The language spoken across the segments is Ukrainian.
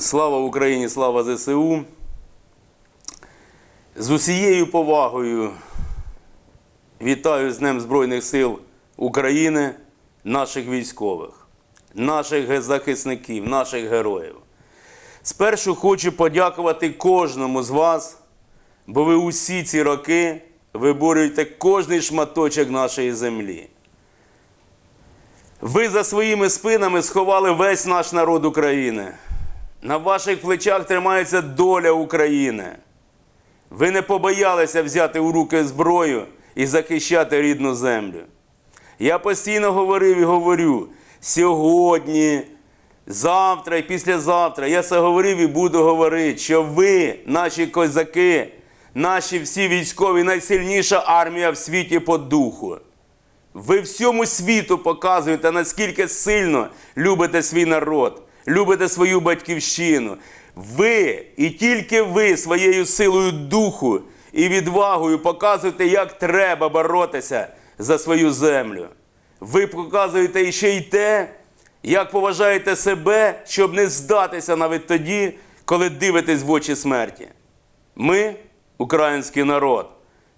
Слава Україні, слава ЗСУ. З усією повагою вітаю з Днем Збройних сил України, наших військових, наших захисників, наших героїв. Спершу хочу подякувати кожному з вас, бо ви усі ці роки виборюєте кожний шматочок нашої землі. Ви за своїми спинами сховали весь наш народ України. На ваших плечах тримається доля України. Ви не побоялися взяти у руки зброю і захищати рідну землю. Я постійно говорив і говорю: сьогодні, завтра і післязавтра. Я це говорив і буду говорити, що ви, наші козаки, наші всі військові, найсильніша армія в світі по духу. Ви всьому світу показуєте, наскільки сильно любите свій народ, любите свою батьківщину. Ви і тільки ви своєю силою духу і відвагою показуєте, як треба боротися за свою землю. Ви показуєте іще й те, як поважаєте себе, щоб не здатися навіть тоді, коли дивитесь в очі смерті. Ми, український народ,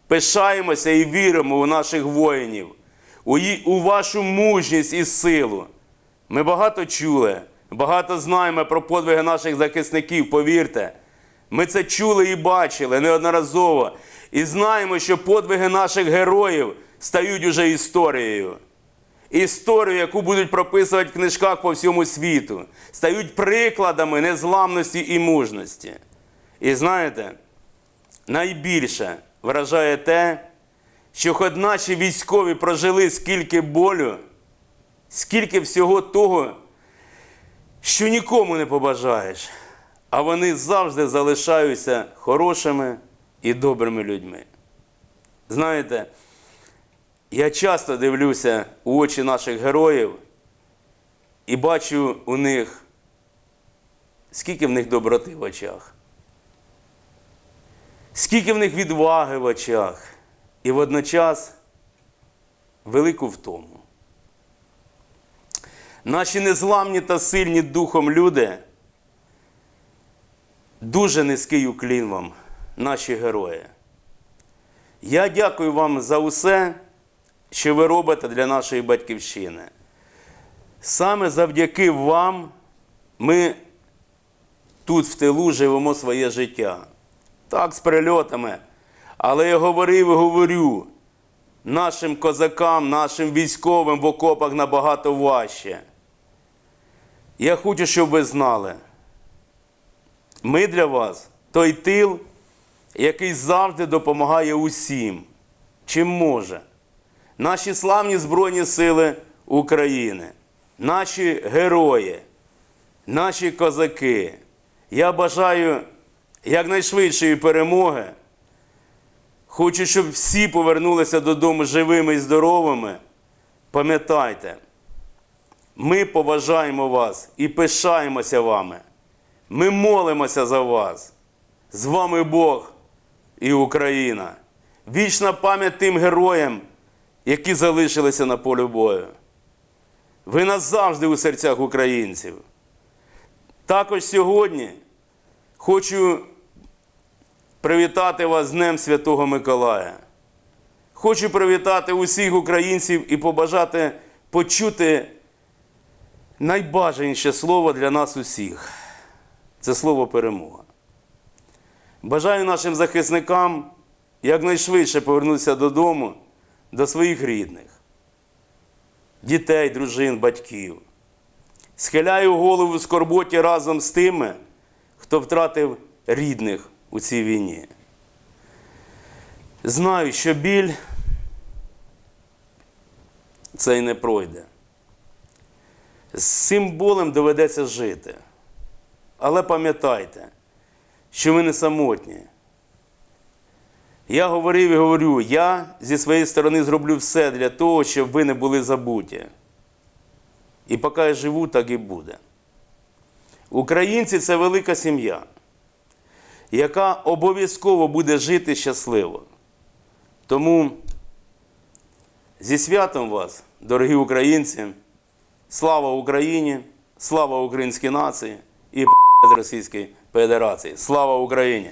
пишаємося і віримо у наших воїнів, у вашу мужність і силу. Ми багато чули, багато знаємо про подвиги наших захисників, повірте. Ми це чули і бачили неодноразово. І знаємо, що подвиги наших героїв стають уже історією. Історію, яку будуть прописувати в книжках по всьому світу, стають прикладами незламності і мужності. І знаєте, найбільше вражає те, що хоч наші військові прожили скільки болю, скільки всього того, що нікому не побажаєш, а вони завжди залишаються хорошими і добрими людьми. Знаєте, я часто дивлюся у очі наших героїв і бачу у них, скільки в них доброти в очах, скільки в них відваги в очах, і водночас велику втому. Наші незламні та сильні духом люди, дуже низький уклін вам, наші герої. Я дякую вам за усе, що ви робите для нашої батьківщини. Саме завдяки вам ми тут в тилу живемо своє життя. Так, з прильотами. Але я говорив і говорю, нашим козакам, нашим військовим в окопах набагато важче. Я хочу, щоб ви знали, ми для вас той тил, який завжди допомагає усім, чим може. Наші славні Збройні Сили України, наші герої, наші козаки. Я бажаю якнайшвидшої перемоги. Хочу, щоб всі повернулися додому живими і здоровими. Пам'ятайте, ми поважаємо вас і пишаємося вами. Ми молимося за вас. З вами Бог і Україна. Вічна пам'ять тим героям, які залишилися на полі бою. Ви назавжди у серцях українців. Також сьогодні хочу привітати вас з Днем Святого Миколая. Хочу привітати усіх українців і побажати почути найбажаніше слово для нас усіх. Це слово перемога. Бажаю нашим захисникам якнайшвидше повернутися додому, до своїх рідних, дітей, дружин, батьків. Схиляю голову в скорботі разом з тими, хто втратив рідних у цій війні. Знаю, що біль цей не пройде. З цим болем доведеться жити. Але пам'ятайте, що ви не самотні. Я говорив і говорю, я зі своєї сторони зроблю все для того, щоб ви не були забуті. І поки я живу, так і буде. Українці це велика сім'я, яка обов'язково буде жити щасливо. Тому зі святом вас, дорогі українці, слава Україні, слава українській нації і з Російської Федерації. Слава Україні!